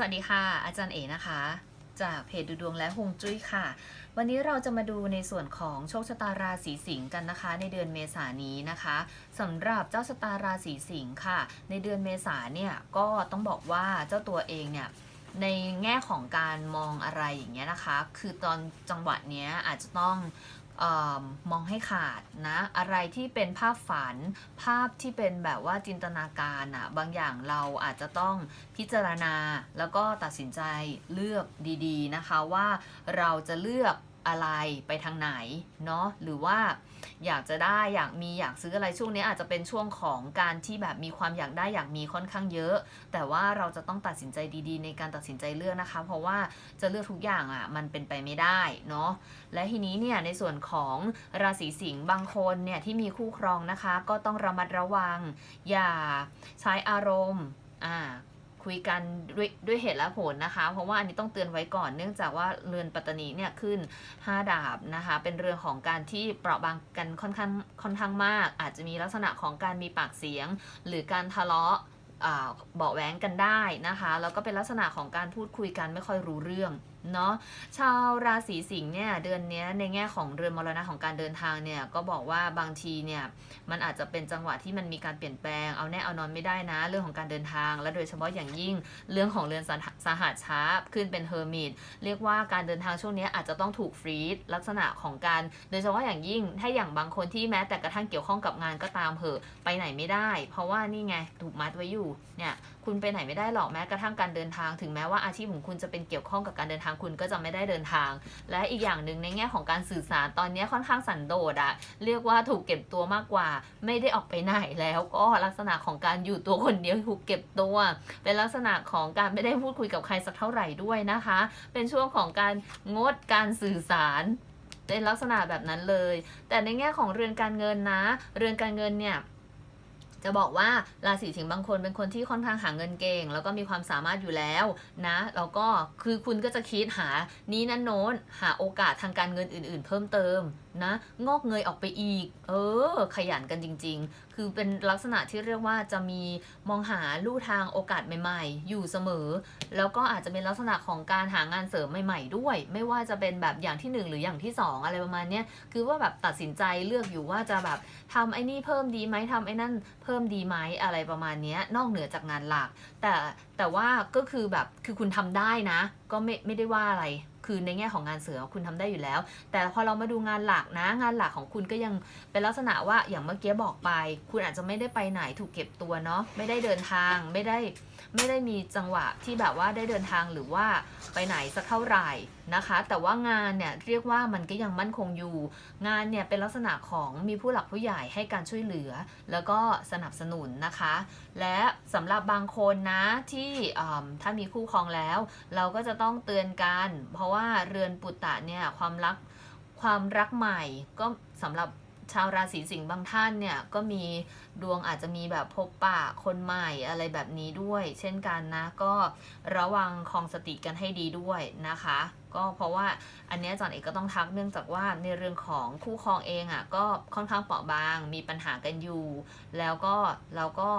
สวัสดีค่ะ อาจารย์เอ๋นะคะ จากเพจดูดวงและฮวงจุ้ยค่ะ วันนี้เราจะมาดูในส่วนของโชคชะตาราศีสิงห์กันนะคะ ในเดือนเมษายนนี้นะคะสำหรับเจ้าชะตาราศีสิงห์ค่ะ ในเดือนเมษายนเนี่ยก็ต้องบอกว่าเจ้าตัวเองเนี่ยในแง่ของการมองอะไรอย่างเงี้ยนะคะ คือตอนจังหวะเนี้ยอาจจะต้อง ออมองให้ขาดนะอะไรที่เป็นภาพฝัน ภาพที่เป็นแบบว่าจินตนาการอะบางอย่างเราอาจจะต้องพิจารณาแล้วก็ตัดสินใจเลือกดีๆนะคะว่าเราจะเลือก อะไรไปทางไหนเนาะหรือว่าอยากจะได้อยากมีอยากซื้ออะไรช่วงนี้อาจจะเป็นช่วงของการที่แบบมีความอยากได้อยากมีค่อนข้างเยอะ แต่ว่าเราจะต้องตัดสินใจดีๆ ในการตัดสินใจเลือกนะคะ เพราะว่าจะเลือกทุกอย่างอะ่ะมันเป็นไปไม่ได้เนาะและทีนี้เนี่ยในส่วนของราศีสิงห์บางคนเนี่ยที่มีคู่ครองนะคะ ก็ต้องระมัดระวัง อย่าใช้อารมณ์อ่า คุยกันด้วยด้วยเหตุและผลนะคะ เพราะว่าอันนี้ต้องเตือนไว้ก่อนเนื่องจากว่าเรือนปัตตานีเนี่ยขึ้น 5 ดาบนะคะ เป็นเรื่องของการที่เปราะบางกันค่อนข้างค่อนข้างมาก อาจจะมีลักษณะของการมีปากเสียง หรือการทะเลาะอ่าเบาแหวงกันได้นะคะ แล้วก็เป็นลักษณะของการพูดคุยกันไม่ค่อยรู้เรื่องเนาะชาวราศีสิงห์เนี่ยเดือนนี้ในแง่ของเรือนมรณะของการเดินทางเนี่ยก็บอกว่าบางทีเนี่ยมันอาจจะเป็นจังหวะที่มันมีการเปลี่ยนแปลงเอาแน่เอานอนไม่ได้นะ เรื่องของการเดินทาง และโดยเฉพาะอย่างยิ่งเรื่องของเรือนสหสหัสช้าขึ้นเป็นเฮอร์มิตเรียกว่าการเดินทางช่วงนี้อาจจะต้องถูกฟรีดลักษณะของการโดยเฉพาะอย่างยิ่งถ้าอย่างบางคนที่แม้แต่กระทั่งเกี่ยวข้องกับงานก็ตามเหอะไปไหนไม่ได้ เพราะว่านี่ไงถูกมัดไว้อยู่เนี่ยคุณไปไหนไม่ได้หรอกแม้กระทั่งการเดินทาง ถึงแม้ว่าอาชีพของคุณจะเป็นเกี่ยวข้องกับการเดินทางคุณก็จะไม่ได้เดินทาง และอีกอย่างหนึ่งในแง่ของการสื่อสารตอนนี้ค่อนข้างสันโดษอะเรียกว่าถูกเก็บตัวมากกว่า ไม่ได้ออกไปไหนแล้วก็ลักษณะของการอยู่ตัวคนเดียวถูกเก็บตัว เป็นลักษณะของการไม่ได้พูดคุยกับใครสักเท่าไหร่ด้วยนะคะ เป็นช่วงของการงดการสื่อสารเป็นลักษณะแบบนั้นเลย แต่ในแง่ของเรือนการเงินนะ เรือนการเงินเนี่ย จะบอกว่าราศีสิงห์บางคนเป็นคนที่ค่อนข้างหาเงินเก่ง แล้วก็มีความสามารถอยู่แล้วนะ แล้วก็คือคุณก็จะคิดหานี้นั่นโน้นหาโอกาสทางการเงินอื่น ๆ เพิ่มเติม นะ งอกเงยออกไปอีก เออ ขยันกันจริง ๆ คือเป็นลักษณะที่เรียกว่าจะมีมองหาลู่ทางโอกาสใหม่ ๆ อยู่เสมอ แล้วก็อาจจะเป็นลักษณะของการหางานเสริมใหม่ ๆ ด้วย ไม่ว่าจะเป็นแบบอย่างที่หนึ่งหรืออย่างที่สองอะไรประมาณนี้คือว่าแบบตัดสินใจเลือกอยู่ว่าจะแบบทำไอ้นี่เพิ่มดีไหมทำไอ้นั่นเพิ่มดีไหมอะไรประมาณนี้นอกเหนือจากงานหลัก แต่แต่ว่าก็คือแบบคือคุณทำได้นะ ก็ไม่ไม่ได้ว่าอะไร คือในแง่ของงานเสริมคุณทำได้อยู่แล้ว แต่พอเรามาดูงานหลักนะ งานหลักของคุณก็ยังเป็นลักษณะว่าอย่างเมื่อกี้บอกไป คุณอาจจะไม่ได้ไปไหนถูกเก็บตัวเนาะไม่ได้เดินทางไม่ได้ ไม่ได้มีจังหวะที่แบบว่าได้เดินทางหรือว่าไปไหนสักเท่าไหร่นะคะ แต่ว่างานเนี่ยเรียกว่ามันก็ยังมั่นคงอยู่ งานเนี่ยเป็นลักษณะของมีผู้หลักผู้ใหญ่ให้การช่วยเหลือ แล้วก็สนับสนุนนะคะ และสำหรับบางคนนะที่ถ้ามีคู่ครองแล้ว เราก็จะต้องเตือนกัน เพราะว่าเรือนปุตตะเนี่ยความรักความรักใหม่ก็สำหรับ ชาวราศีสิงห์บางท่านเนี่ยก็มีดวงอาจจะมีแบบพบปะคนใหม่อะไรแบบนี้ด้วย เช่นกันนะก็ระวังคลองสติกันให้ดีด้วยนะคะ ก็เพราะว่าอันนี้ยอาจารย์เอกก็ต้องทักเนื่องจากว่าในเรื่องของคู่ครองเองอะก็ค่อนข้างเปราะบางมีปัญหากันอยู่ แล้วก็เราก็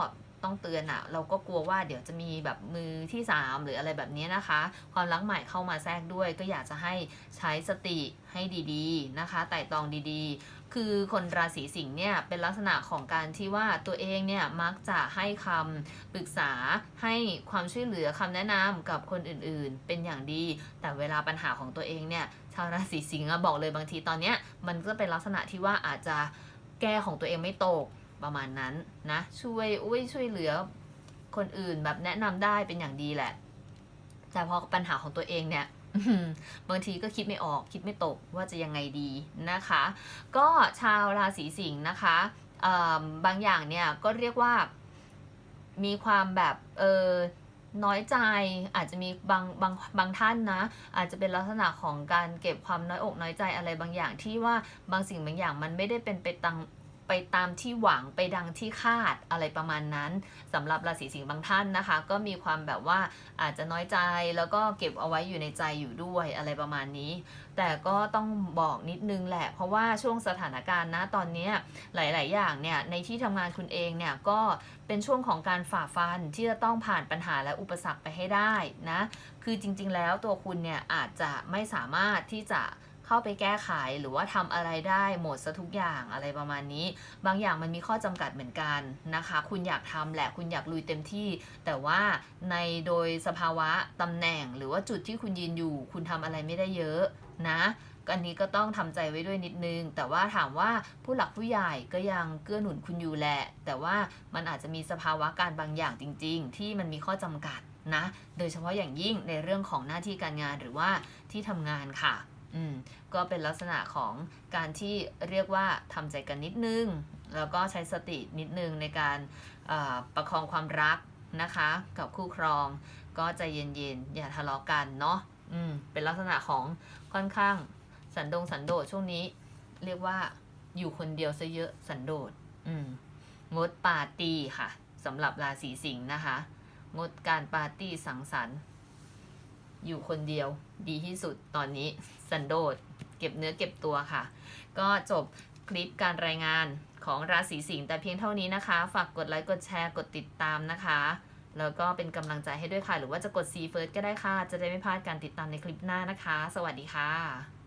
ต้องเตือนอะเราก็กลัวว่าเดี๋ยวจะมีแบบมือที่ 3 หรืออะไรแบบนี้นะคะ ความรักใหม่เข้ามาแทรกด้วย ก็อยากจะให้ใช้สติให้ดีๆนะคะ ไต่ตองดีๆ คือคนราศีสิงห์เนี่ยเป็นลักษณะของการที่ว่าตัวเองเนี่ยมักจะให้คำปรึกษาให้ความช่วยเหลือคำแนะนำกับคนอื่นๆ เป็นอย่างดี แต่เวลาปัญหาของตัวเองเนี่ยชาวราศีสิงห์บอกเลยบางทีตอนเนี้ยมันก็เป็นลักษณะที่ว่าอาจจะแก้ของตัวเองไม่ตกประมาณนั้นนะช่วยอุ้ยช่วยเหลือคนอื่นแบบแนะนำได้เป็นอย่างดีแหละ แต่พอปัญหาของตัวเองเนี่ย บางทีก็คิดไม่ออกคิดไม่ตกว่าจะยังไงดีนะคะ ก็ชาวราศีสิงห์นะคะบางอย่างเนี่ยก็เรียกว่ามีความแบบเออน้อยใจอาจจะมีบางบางบางท่านนะ อาจจะเป็นลักษณะของการเก็บความน้อยอกน้อยใจอะไรบางอย่างที่ว่าบางสิ่งบางอย่างมันไม่ได้เป็นไปตาม ไปตามที่หวังไปดังที่คาดอะไรประมาณนั้นสำหรับราศีสิงห์บางท่านนะคะ ก็มีความแบบว่าอาจจะน้อยใจแล้วก็เก็บเอาไว้อยู่ในใจอยู่ด้วยอะไรประมาณนี้ แต่ก็ต้องบอกนิดนึงแหละ เพราะว่าช่วงสถานการณ์นะตอนนี้หลาย ๆ อย่างเนี่ยในที่ทำงานคุณเองเนี่ยก็เป็นช่วงของการฝ่าฟันที่จะต้องผ่านปัญหาและอุปสรรคไปให้ได้นะ คือจริง ๆ แล้วตัวคุณเนี่ยอาจจะไม่สามารถที่จะ เข้าไปแก้ไขหรือว่าทำอะไรได้หมดซะทุกอย่างอะไรประมาณนี้ บางอย่างมันมีข้อจำกัดเหมือนกันนะคะ คุณอยากทำแหละคุณอยากลุยเต็มที่ แต่ว่าในโดยสภาวะตำแหน่ง หรือว่าจุดที่คุณยืนอยู่ คุณทำอะไรไม่ได้เยอะนะอันนี้ก็ต้องทำใจไว้ด้วยนิดนึง แต่ว่าถามว่าผู้หลักผู้ใหญ่ก็ยังเกื้อหนุนคุณอยู่แหละ แต่ว่ามันอาจจะมีสภาวะการบางอย่างจริง ๆ ที่มันมีข้อจำกัดนะ โดยเฉพาะอย่างยิ่งในเรื่องของหน้าที่การงานหรือว่าที่ทำงานค่ะ อืมก็เป็นลักษณะของการที่เรียกว่าทำใจกันนิดนึง แล้วก็ใช้สตินิดนึงในการประคองความรักนะคะ กับคู่ครอง ก็ใจเย็นๆ อย่าทะเลาะกันเนาะอืมเป็นลักษณะของค่อนข้างสันดงสันโดษช่วงนี้ เรียกว่าอยู่คนเดียวซะเยอะสันโดษอืมงดปาร์ตี้ค่ะสำหรับราศีสิงห์นะคะ งดการปาร์ตี้สังสรรค์ อยู่คนเดียวดีที่สุดตอนนี้สันโดษเก็บเนื้อเก็บตัวค่ะ ก็จบคลิปการรายงานของราศีสิงห์แต่เพียงเท่านี้นะคะ ฝากกดไลค์กดแชร์กดติดตามนะคะ แล้วก็เป็นกำลังใจให้ด้วยค่ะ หรือว่าจะกดซีเฟิร์สก็ได้ค่ะ จะได้ไม่พลาดการติดตามในคลิปหน้านะคะ สวัสดีค่ะ